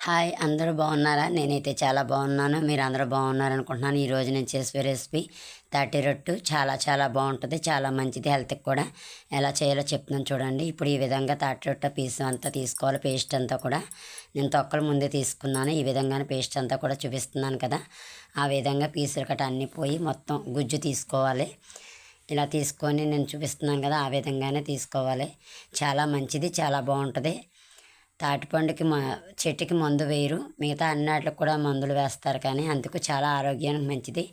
Hi అందరూ బాగున్నారా? నేనైతే చాలా బాగున్నాను. మీరు అందరూ బాగున్నారు అనుకుంటున్నాను ఈరోజు నేను చేసే రెసిపీ తాటి రొట్టు. చాలా చాలా బాగుంటుంది. చాలా మంచిది హెల్త్కి కూడా. ఎలా చేయాలో చెప్తున్నాను చూడండి. ఇప్పుడు ఈ విధంగా తాటి రొట్టె పీస్ అంతా తీసుకోవాలి. పేస్ట్ అంతా కూడా నేను తొక్కలు ముందే తీసుకున్నాను. ఈ విధంగానే పేస్ట్ అంతా కూడా చూపిస్తున్నాను కదా. ఆ విధంగా పీసులు కట్ట అన్నీ పోయి మొత్తం గుజ్జు తీసుకోవాలి. ఇలా తీసుకొని నేను చూపిస్తున్నాను కదా ఆ విధంగానే తీసుకోవాలి. చాలా మంచిది చాలా బాగుంటుంది. తాటిపండుకి మా చెట్టుకి మందు వేయరు. మిగతా అన్నిటికి కూడా మందులు వేస్తారు కానీ అందుకు చాలా ఆరోగ్యానికి మంచిది.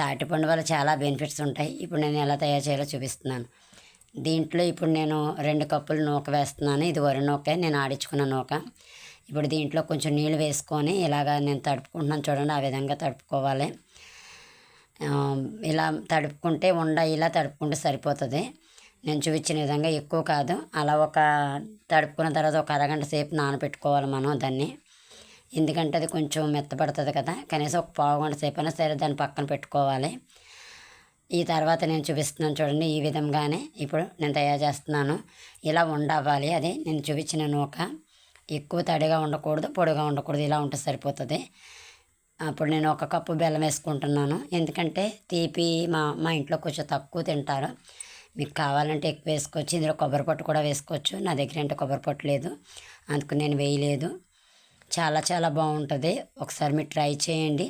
తాటిపండు వల్ల చాలా బెనిఫిట్స్ ఉంటాయి. ఇప్పుడు నేను ఎలా తయారు చేయాలో చూపిస్తున్నాను. దీంట్లో ఇప్పుడు నేను రెండు కప్పులు నూక వేస్తున్నాను. ఇది వరి నూక నేను ఆడించుకున్న నూక. ఇప్పుడు దీంట్లో కొంచెం నీళ్ళు వేసుకొని ఇలాగా నేను తడుపుకుంటున్నాను చూడండి ఆ విధంగా తడుపుకోవాలి. ఇలా తడుపుకుంటే ఉండ ఇలా తడుపుకుంటే సరిపోతుంది. నేను చూపించిన విధంగా ఎక్కువ కాదు. అలా ఒక తడుపుకున్న తర్వాత ఒక అరగంట సేపు నానబెట్టుకోవాలి మనం దాన్ని. ఎందుకంటే అది కొంచెం మెత్తపడుతుంది కదా. కనీసం ఒక పావు గంట సేపు అయినా సరే దాన్ని పక్కన పెట్టుకోవాలి. ఈ తర్వాత నేను చూపిస్తున్నాను చూడండి ఈ విధంగానే. ఇప్పుడు నేను తయారు చేస్తున్నాను. ఇలా ఉండవాలి అది నేను చూపించిన నూక. ఎక్కువ తడిగా ఉండకూడదు పొడిగా ఉండకూడదు. ఇలా ఉంటే సరిపోతుంది. అప్పుడు నేను ఒక కప్పు బెల్లం వేసుకుంటున్నాను. ఎందుకంటే తీపి మా మా ఇంట్లో కొంచెం తక్కువ తింటారు. మీకు కావాలంటే ఎక్కువ వేసుకోవచ్చు. ఇందులో కొబ్బరి పొట్టు కూడా వేసుకోవచ్చు. నా దగ్గర అంటే కొబ్బరి పొట్టు లేదు. అందుకు నేను వేయలేదు. చాలా చాలా బాగుంటుంది. ఒకసారి మీరు ట్రై చేయండి.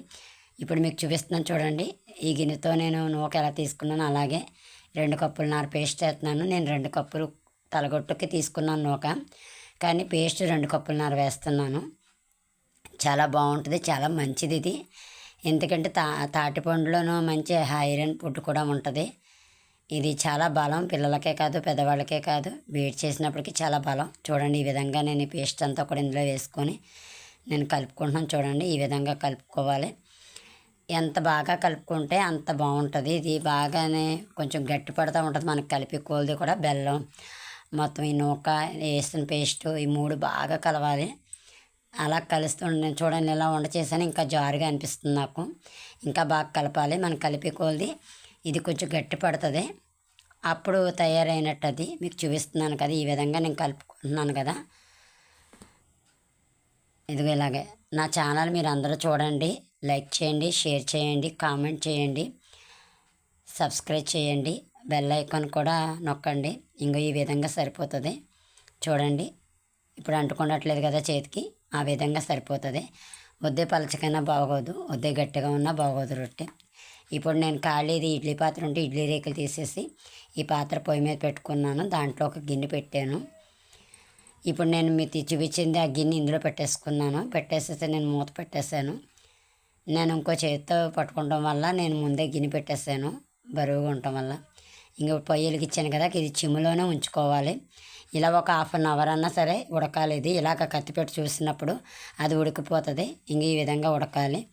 ఇప్పుడు మీకు చూపిస్తున్నాను చూడండి. ఈ గిన్నెతో నేను నూక ఎలా తీసుకున్నాను అలాగే రెండు కప్పులు నార పేస్ట్ వేస్తున్నాను నేను రెండు కప్పులు తలగొట్టుకి తీసుకున్నాను నూక. కానీ పేస్ట్ రెండు కప్పులు నార వేస్తున్నాను. చాలా బాగుంటుంది. చాలా మంచిది ఇది. ఎందుకంటే తా తాటిపండులోనూ మంచి ఐరన్ ఫుడ్ కూడా ఉంటుంది. ఇది చాలా బలం. పిల్లలకే కాదు పెద్దవాళ్ళకే కాదు. వేడి చేసినప్పటికీ చాలా బలం. చూడండి ఈ విధంగా నేను ఈ పేస్ట్ అంతా కూడా ఇందులో వేసుకొని నేను కలుపుకుంటున్నాను చూడండి. ఈ విధంగా కలుపుకోవాలి. ఎంత బాగా కలుపుకుంటే అంత బాగుంటుంది. ఇది బాగానే కొంచెం గట్టి పడుతూ ఉంటుంది. మనకి కలిపి కోల్ది కూడా బెల్లం మొత్తం ఈ నూక వేసిన పేస్ట్ ఈ మూడు బాగా కలవాలి. అలా కలుస్తుండే నేను చూడండి ఇలా వంట చేశాను ఇంకా జారుగా అనిపిస్తుంది నాకు. ఇంకా బాగా కలపాలి. మనం కలిపి కోల్ది ఇది కొంచెం గట్టి పడుతుంది. అప్పుడు తయారైనట్టు అది మీకు చూపిస్తున్నాను కదా ఈ విధంగా నేను కలుపుకుంటున్నాను కదా. ఇదిగో ఇలాగే. నా ఛానల్ మీరు అందరూ చూడండి. లైక్ చేయండి షేర్ చేయండి కామెంట్ చేయండి సబ్స్క్రైబ్ చేయండి బెల్ ఐకాన్ కూడా నొక్కండి. ఇంకో ఈ విధంగా సరిపోతుంది. చూడండి. ఇప్పుడు అంటుకున్నట్లేదు కదా చేతికి. ఆ విధంగా సరిపోతుంది. వద్దే పలచకైనా బాగోదు. వద్దే గట్టిగా ఉన్నా బాగోదు రొట్టె. ఇప్పుడు నేను ఖాళీది ఇడ్లీ పాత్ర ఉంటే ఇడ్లీ రేకులు తీసేసి ఈ పాత్ర పొయ్యి మీద పెట్టుకున్నాను. దాంట్లో ఒక గిన్నె పెట్టాను. ఇప్పుడు నేను మీకు చూపించింది ఆ గిన్నె ఇందులో పెట్టేసుకున్నాను. పెట్టేసేసి నేను మూత పెట్టేశాను. నేను ఇంకో చేతితో పట్టుకోవడం వల్ల నేను ముందే గిన్నె పెట్టేశాను బరువుగా ఉండటం వల్ల. ఇంక పొయ్యి వెలిగించాను కదా ఇది చిమ్ములోనే ఉంచుకోవాలి. ఇలా ఒక హాఫ్ అన్ అవర్ అన్నా సరే ఉడకాలి ఇది. ఇలాగ కత్తిపెట్టి చూసినప్పుడు అది ఉడికిపోతుంది. ఇంక ఈ విధంగా ఉడకాలి.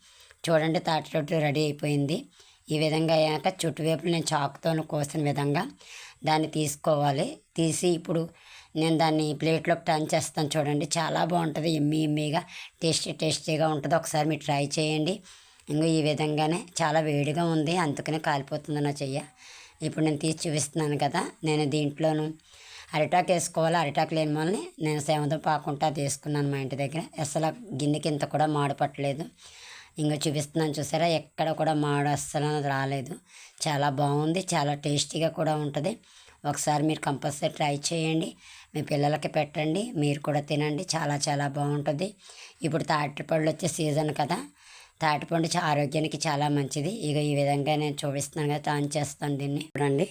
చూడండి తాటి రొట్టె రెడీ అయిపోయింది. ఈ విధంగా అయ్యాక చుట్టువైపులు నేను చాకుతో కోసిన విధంగా దాన్ని తీసుకోవాలి. తీసి ఇప్పుడు నేను దాన్ని ప్లేట్లోకి టర్న్ చేస్తాను చూడండి. చాలా బాగుంటుంది. ఎమ్మి ఎమ్మిగా టేస్టీ టేస్టీగా ఉంటుంది. ఒకసారి మీరు ట్రై చేయండి. ఇంకో ఈ విధంగానే చాలా వేడిగా ఉంది. అందుకనే కాలిపోతుంది నా చెయ్య. ఇప్పుడు నేను తీసి చూపిస్తున్నాను కదా. నేను దీంట్లోను అరిటాకు వేసుకోవాలి. అరిటాకు లేని వాళ్ళని నేను సేవంతో పాకుంటా అది వేసుకున్నాను మా ఇంటి దగ్గర. అసలు గిన్నెకి ఇంత కూడా మాడపట్టలేదు. ఇంకా చూపిస్తున్నాను చూసారా? ఎక్కడ కూడా మాడు అస్సలు రాలేదు. చాలా బాగుంది చాలా టేస్టీగా కూడా ఉంటుంది. ఒకసారి మీరు కంపల్సరీ ట్రై చేయండి. మీ పిల్లలకి పెట్టండి మీరు కూడా తినండి. చాలా చాలా బాగుంటుంది. ఇప్పుడు తాటిపళ్ళు వచ్చే సీజన్ కదా. తాటిపండు ఆరోగ్యానికి చాలా మంచిది. ఇక ఈ విధంగా నేను చూపిస్తున్నాను కదా ఆన్ చేస్తాను దీన్ని. చూడండి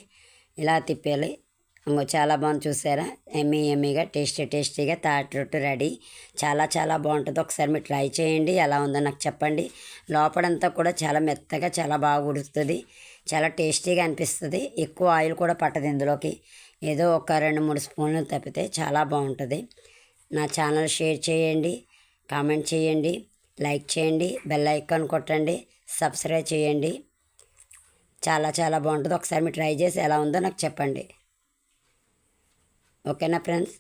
ఇలా తిప్పేయాలి. ఇంకో చాలా బాగుంది చూసారా? ఎమ్మీ ఎమ్మీగా టేస్టీ టేస్టీగా తాటి రొట్టె రెడీ. చాలా చాలా బాగుంటుంది. ఒకసారి మీరు ట్రై చేయండి. ఎలా ఉందో నాకు చెప్పండి. లోపలంతా కూడా చాలా మెత్తగా చాలా బాగా ఉడుకుతుంది. చాలా టేస్టీగా అనిపిస్తుంది. ఎక్కువ ఆయిల్ కూడా పట్టదు ఇందులోకి. ఏదో ఒక రెండు మూడు స్పూన్లు తప్పితే చాలా బాగుంటుంది. నా ఛానల్ షేర్ చేయండి. కామెంట్ చేయండి. లైక్ చేయండి. బెల్ ఐకాన్ కొట్టండి. సబ్స్క్రైబ్ చేయండి. చాలా చాలా బాగుంటుంది. ఒకసారి మీరు ట్రై చేసి ఎలా ఉందో నాకు చెప్పండి. ఓకేనా ఫ్రెండ్స్?